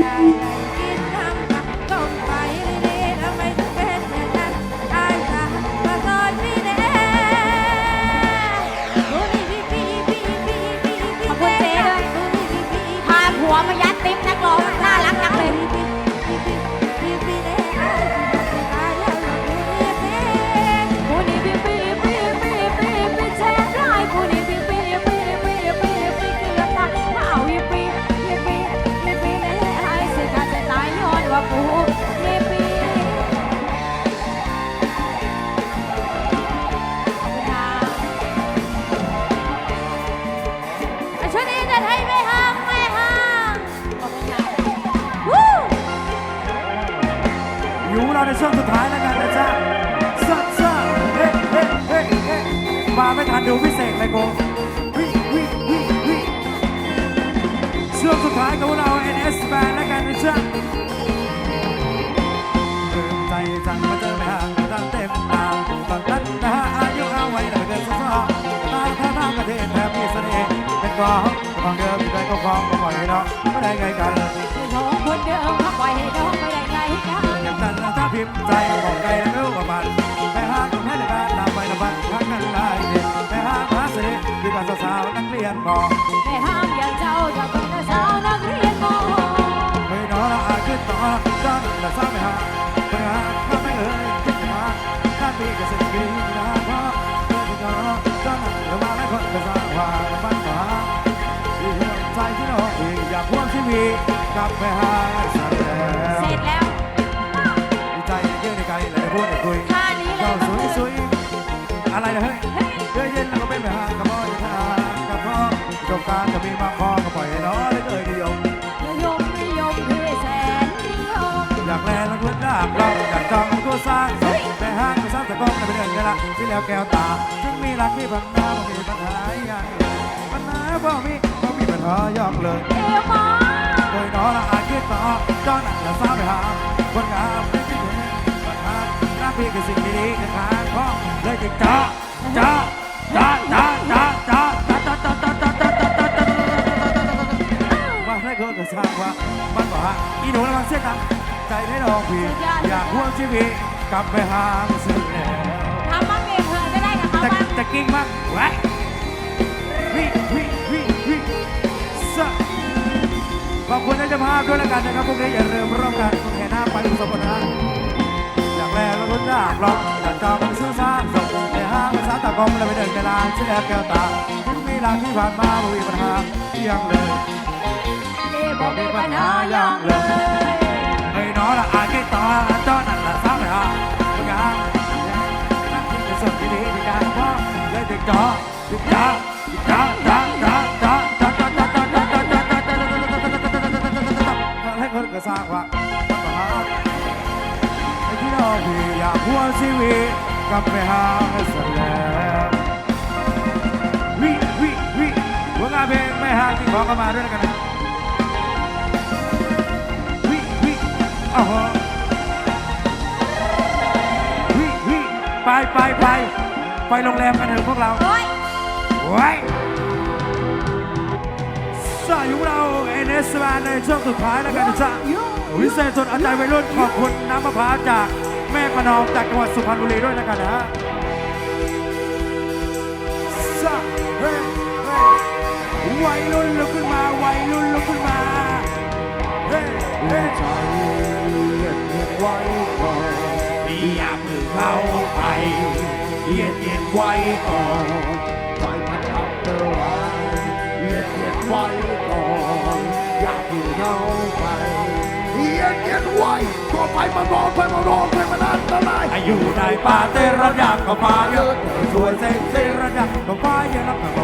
Bye. ห์เป็นกองของเดิมที่ใจก็คลองก็ปล่อยให้เนาะไม่ได้ไงกันน้องคนเดิมเขาปล่อยให้น้องไม่ได้ไงกันอย่างนั้นถ้าพิมพ์ใจบอกใจไม่รู้ว่ามันไปหาคนให้ในบ้านนำไปนำบันข้างกันลายเด็ดไปหาพระเสด็จดีกว่าสาวนักเรียนบอกไม่ห้าอย่างเจ้าจะเป็นสาวนักเรียนมเฮ้ยน้อละอาขึ้นต่อจ้าละสาวไปหาไปหา ตกลับไปหาสันแล้วเสร็จแล้ว ดีใจเยอะในใจหลายพูดในคุยท่านี้เลเจ้ายสวยสวยอะไรนะเฮ้ยเฮ้ยเย็นแล้วก็เป็นแบบฮะกับพ่อทางกับพ่อประสบการณ์จะมีมากพอก็ปล่อยให้น้องได้เลยนิยมนิยมนิยมพี่แสนนิยมอยากแลแล้วเพื่อนรากเราอยากจองก็สร้างสมแต่ห้างก็สร้างแต่กล้องแต่เป็นเรื่องนี้ละที่แล้วแก้วตาถึงมีรักที่พันหน้าบ่มีปัญหาอย่างปัญหาบ่มีบ่มีปัญหายอกเลยเอวมา โดยน้อละอาคิดต่อจ้อนละสาวไปหาคนงามไม่คิดเห็นปัญหาหน้าพี่คือสิ่งดีๆคือทางพ่อเลยจะจ้าจ้าจ้าจ้าจ้าจ้าจ้าจ้าจ้าจ้าจ้าจ้าจ้าจ้าว่าให้คนก็ทราบว่ามันบอกว่าอีหนูระวังเสียงใจให้น้องพี่อยากร่วมชีวิตกลับไปหาสิ่งแล้วทำบ้างเองเพื่อนก็ได้กับเขาจะบ้างจะกิ้งมากไว้วิ จ้าภาพด้วยแล้วกันนะครับพวกนี้อย่าลืมร่วมกันแห่หน้าไปอุสมบนะอย่ากแลแล้วรุ่นรากหรอกอยากจองไปซื้อสร้างส่งในห้างไปสาตากรมแล้วไปเดินในลานเชื่อแก้วตาถึงมีราที่ผ่านมาไม่มีปัญหาเที่ยงเลยนี่บอกมีปัญหาอย่างเลยเฮ้น้อละอาคิดต่อเจ้านั่นละสร้าวไปหาพงานนั่นคือสิ่งที่ดีที่การพ่อเลยติดจ่อติดจ่อติดจ่อจ่อ ให้คนก็สร้างว่าปัญหาไอ้ที่เราพี่อยากหัวชีวิตกลับไปหาสันแล้ววิวิวิหัวงานเพลงไม่ห่างที่ขอกันมาด้วยกันนะวิวิอ้าววิวิไปไปไปไปโรงแรมกันเถอะพวกเราโอ้ย ไว้สาอยู่เราเอเนสมาในช่วงสุดท้ายแล้วกันนะจ๊ะวิเศษสุดเอาใจวัยรุ่นขอบคุณน้ำมะพร้าวจากแม่ประนอมจากจังหวัดสุพรรณบุรีด้วยแล้วกันนะฮะสาเฮ้ยเฮ้ยวัยรุ่นลุกขึ้นมาวัยรุ่นลุกขึ้นมาเฮ้ยเฮ้ยใจเย็นเย็นไว้ก่อนอย่าเพิ่งเข้าไปเย็นเย็นไว้ก่อนใจมันอับเดไว้เย็นเย็น ไว้ก่อนอยากอยู่เข้าไปเย็นเย็นไว้ตัวไปมันร้อนไปมันร้อนไปมันอันตรายอายุในป่าเต้นระดับก็ฟ้าเยอะสวยเซ็กซี่ระดับก็ฟ้าเยอะแล้วก็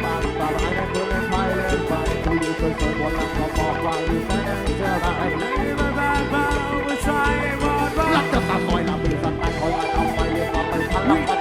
เคยเคยวนหลังก็บอกว่าอยู่แสนจะได้รักจะตามคอยลำมือสั่นตาคอยมาเอาไปเรียพักลั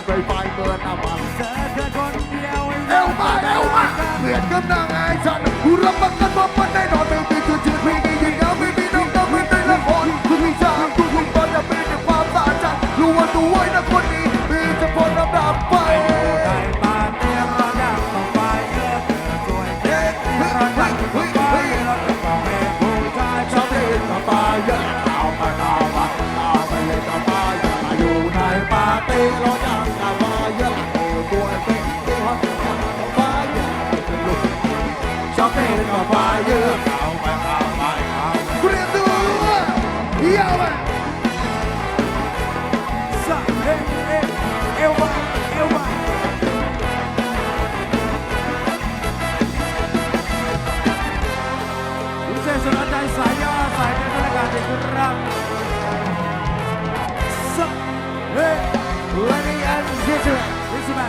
านไวไฟเบิร์นอาบังเธอเธอคนเดียวเอลมาเอลมาเหมือนกับนางไอ้ฉันรับประกันว่าไมันได้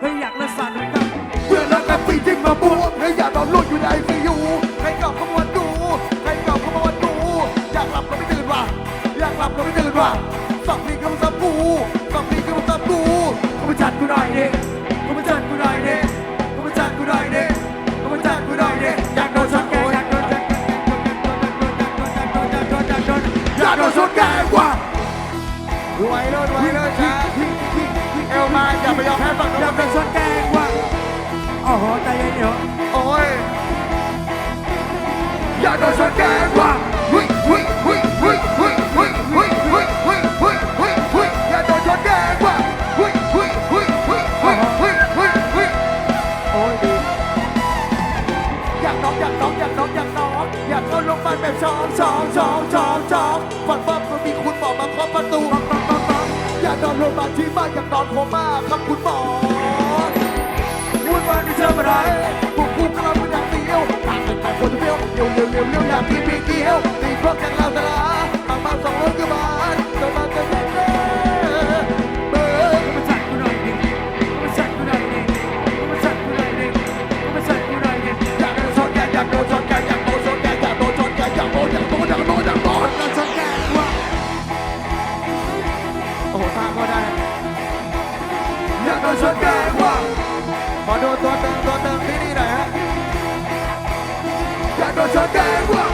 ให้อยากละสั่นกับเพื่อนรักาปีที่มาบวกให้อยากนอนลุกอยู่ในซียูให้กลับขมวดดูให้กลับขมวดดูอยากหลับก็ไม่ตื่นว่ะอยากหลับก็ไม่ตื่นว่ะสับปีกับสับกูสับปีกับสับกูเขามาจัดกูได้เด็กเขามาจัดกูได้เด็กเขามาจัดกูได้เด็กเขามาจัดกูได้เด็กอยากโดนชักแกอยากโดนอยากโดนชนแกว่ารวยเลยรวยเลยจ้า มาอย่าไปยอมแพ้ฝั่งอย่านู้นเป็นส่วนแกงว่ะโอ้โหใจเย็นเดี๋ยวโอ้ยอย่าโดนชนแกน โรงพยาบาลที่บ้านอยากนอนโคม่าครับคุณหมอวุ่นวายไม่เจออะไรพวกกูกำลังเป็นอย่างเดียวทางเป็นแต่คนเดียวเดียวเดียวเร็วเร็วอยางที่พี่เดียวตีพวกกัน อยากโดนชนแกว่ะขอโดนตัวเติมตัวเติมที่นี่หน่อยฮะอยากโดนชนแกว่ะ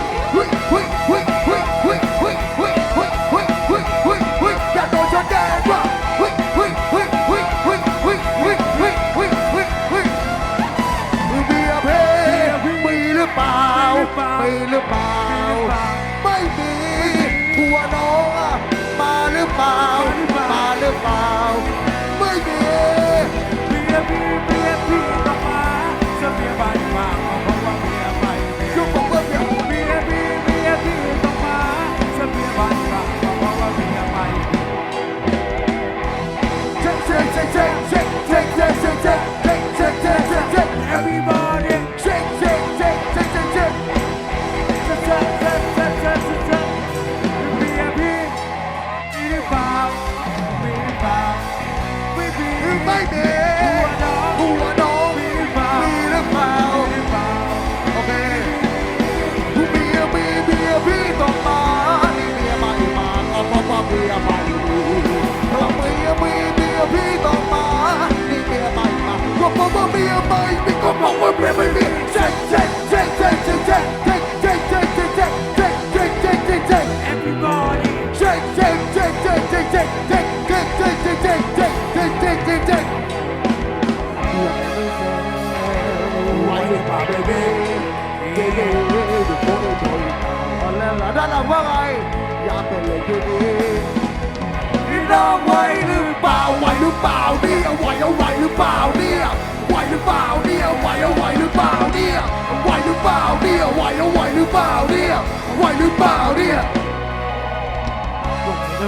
มั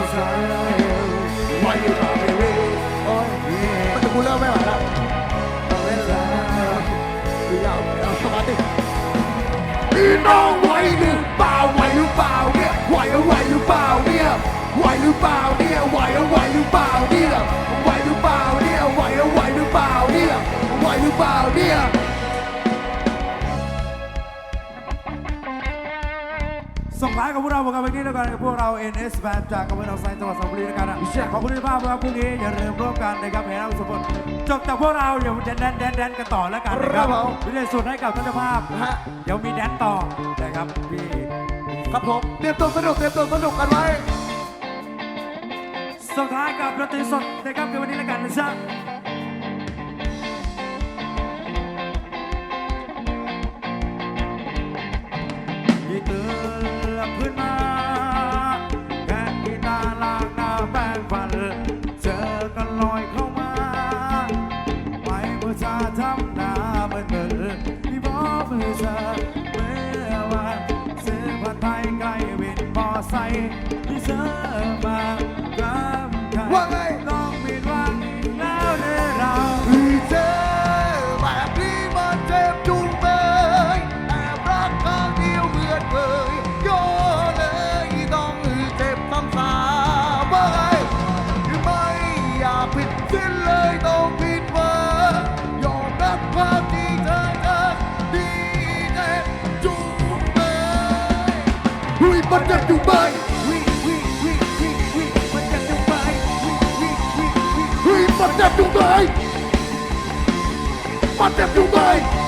นจะกูเริ่มไม่ไหวแล้วต้องเล่นแล้วคือยาวเอาสมาธิพี่น้องไหวหรือเปล่าไหวหรือเปล่าเนี่ยไหวเอาไหวหรือเปล่าเนี่ยไหวหรือเปล่าเนี่ยไหวเอาไหวหรือเปล่าเนี่ย ส่งท้ายกับพวกเราบอกกันไปนี้แล้วกันกับพวกเรา NS Band จากกับพวกเราไซต์จังหวัดสระบุรีแล้วกันนะขอบคุณที่ภาพครับพรุ่งนี้อย่าลืมร่วมกันนะครับเห็นเราสมบูรณ์จบจากพวกเราเดี๋ยวแดนแดนแดนแดนกันต่อแล้วกันนะครับวิดีโอสุดให้กับท่านเจ้าภาพฮะเดี๋ยวมีแดนต่อนะครับพี่ครับผมเตรียมตัวสนุกเตรียมตัวสนุกกันไว้ ส่งท้ายกับดนตรีสดนะครับในวันนี้แล้วกันนะจ๊ะ ที่เธอมากับใครว่าไง ต้องผิดหวังอีกแล้วหรือเรา ที่เจอแบบนี้มันเจ็บจุงเบยแอบรักข้างเดียวเหมือนเคยก็เลยต้องเจ็บซ้ำสาว่าไงไม่อยากผิดสิ้นเลยต้องผิดหวังยอมรับความที่เธอเจอดีเจ็บจุงเบยหุยมันเจ็บจุงเบย bất đẹp chúng tôi bất đẹp chúng tôi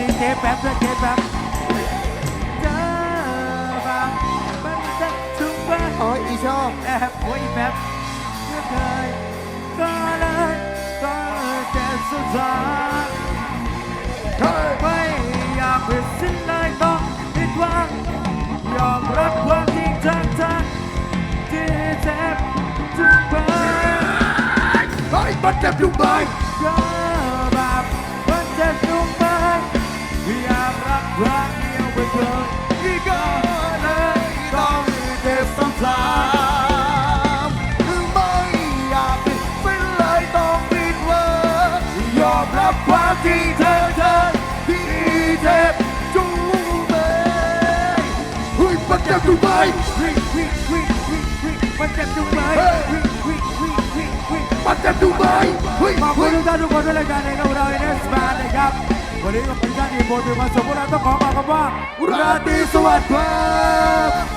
ดีเจแป๊บด้วยเจแป๊บเจอบ้างมันจะชุ่มบ้างอ๋ออีชอบแอบโอ้ยแป๊บเมื่อเคยก็เลยก็เจ็บสุดท้ายเฮ้ยไม่อยากผิดสิ้นเลยต้องผิดหวังยอมรับความจริงทั้งทั้งที่เจ็บทุกไปเฮ้ยมันเจ็บอยู่ไหมก็แบบ จ็บอยู่ไหมวิวิวิวิวิมันเจ็บทุกไปวิวิวิวิวิมันเจ็บอยู่ไหมเฮ้ยขอบคุเฮ้ณยทุกท่านทุกคนด้วยรายการในกับเราเอเนสบานนะครับ วันนี้ก็เป็นการที่โปรดมาส่งพวกเราต้องขอบอกคำว่า ราตรีสวัสดิ์ครับ